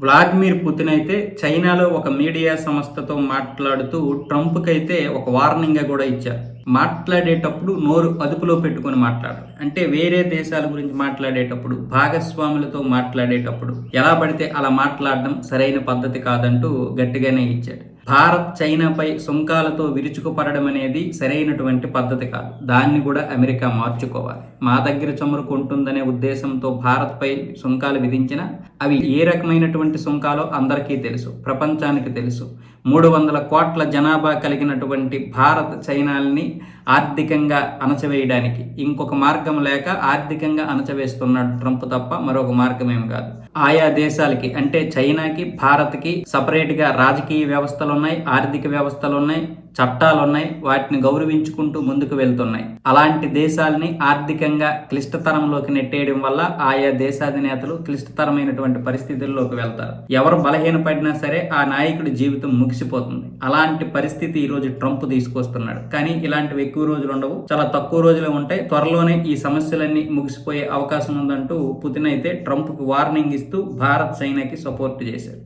Vladimir Putin అయితే చైనాలో ఒక మీడియా సంస్థతో మాట్లాడుతూ ట్రంప్కి అయితే ఒక వార్నింగ్ కూడా ఇచ్చారు. మాట్లాడేటప్పుడు నోరు అదుపులో పెట్టుకొని మాట్లాడాలి అంటే వేరే దేశాల గురించి మాట్లాడేటప్పుడు భాగస్వాములతో మాట్లాడేటప్పుడు ఎలా పడితే అలా మాట్లాడడం సరైన పద్ధతి కాదంటూ గట్టిగానే ఇచ్చాడు భారత్ చైనాపై సుంకాలతో విరుచుకుపడడం అనేది సరైనటువంటి పద్ధతి కాదు. దాన్ని కూడా అమెరికా మార్చుకోవాలి. మా దగ్గర చమురు కొంటుందనే ఉద్దేశంతో భారత్పై సుంకాలు విధించిన అవి ఏ రకమైనటువంటి సుంకాలో అందరికీ తెలుసు ప్రపంచానికి తెలుసు. మూడు వందల కోట్ల జనాభా కలిగినటువంటి భారత్ చైనాల్ని ఆర్థికంగా అణచవేయడానికి. ఇంకొక మార్గం లేక ఆర్థికంగా అణచవేస్తున్నాడు ట్రంప్ తప్ప మరొక మార్గం కాదు. ఆయా దేశాలకి అంటే చైనాకి భారత్కి సపరేట్గా రాజకీయ వ్యవస్థలో ఉన్నాయి ఆర్థిక వ్యవస్థలు ఉన్నాయి చట్టాలు ఉన్నాయి వాటిని గౌరవించుకుంటూ ముందుకు వెళ్తున్నాయి. అలాంటి దేశాలని ఆర్థికంగా క్లిష్టతరంలోకి నెట్టేయడం వల్ల ఆయా దేశాధినేతలు క్లిష్టతరమైనటువంటి పరిస్థితుల్లోకి వెళ్తారు. ఎవరు బలహీనపడినా సరే ఆ నాయకుడి జీవితం ముగిసిపోతుంది. అలాంటి పరిస్థితి ఈ రోజు ట్రంప్ తీసుకొస్తున్నాడు. కానీ ఇలాంటివి ఎక్కువ రోజులు ఉండవు. చాలా తక్కువ రోజులే ఉంటాయి. త్వరలోనే ఈ సమస్యలన్నీ ముగిసిపోయే అవకాశం ఉందంటూ పుతిన్ అయితే ట్రంప్కు వార్నింగ్ ఇస్తూ భారత్ చైనాకి సపోర్ట్ చేశారు